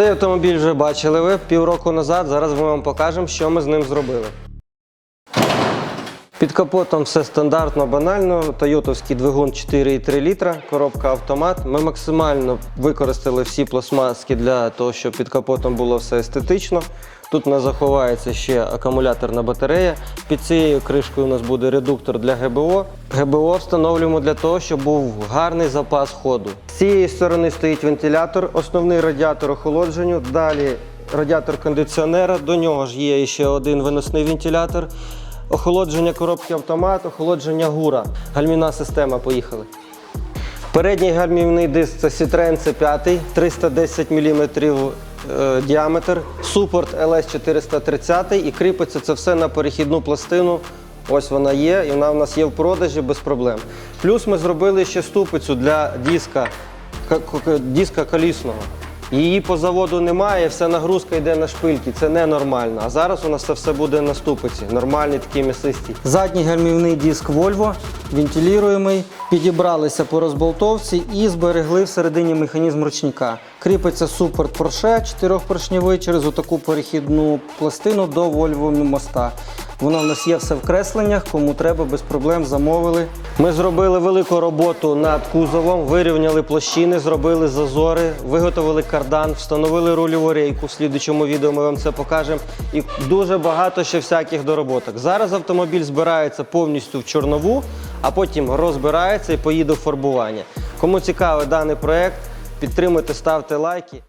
Цей автомобіль вже бачили ви півроку назад. Зараз ми вам покажемо, що ми з ним зробили. Під капотом все стандартно, банально. Тойотовський двигун 4,3 літра, коробка автомат. Ми максимально використали всі пластмаски для того, щоб під капотом було все естетично. Тут у нас заховається ще акумуляторна батарея. Під цією кришкою у нас буде редуктор для ГБО. ГБО встановлюємо для того, щоб був гарний запас ходу. З цієї сторони стоїть вентилятор, основний радіатор охолодженню. Далі радіатор кондиціонера. До нього ж є ще один виносний вентилятор. Охолодження коробки автомат, охолодження гура. Гальмівна система. Поїхали. Передній гальмівний диск це Citroen C5, 310 мм діаметр, супорт LS430 і кріпиться це все на перехідну пластину. Ось вона є, і вона в нас є в продажі без проблем. Плюс ми зробили ще ступицю для диска, ка- ка- диска колісного. Її по заводу немає, вся нагрузка йде на шпильки. Це ненормально. А зараз у нас це все буде на ступиці. Нормальні такі м'ясисті. Задній гальмівний диск Volvo, вентилюємий. Підібралися по розболтовці і зберегли всередині механізм ручника. Кріпиться супорт Porsche чотирьохпоршневий через отаку перехідну пластину до Volvo моста. Воно в нас є все в кресленнях, кому треба, без проблем замовили. Ми зробили велику роботу над кузовом, вирівняли площини, зробили зазори, виготовили кардан, встановили рульову рейку. В слідучому відео ми вам це покажемо. І дуже багато ще всяких дороботок. Зараз автомобіль збирається повністю в чорнову, а потім розбирається і поїде в фарбування. Кому цікавий даний проект, підтримуйте, ставте лайки.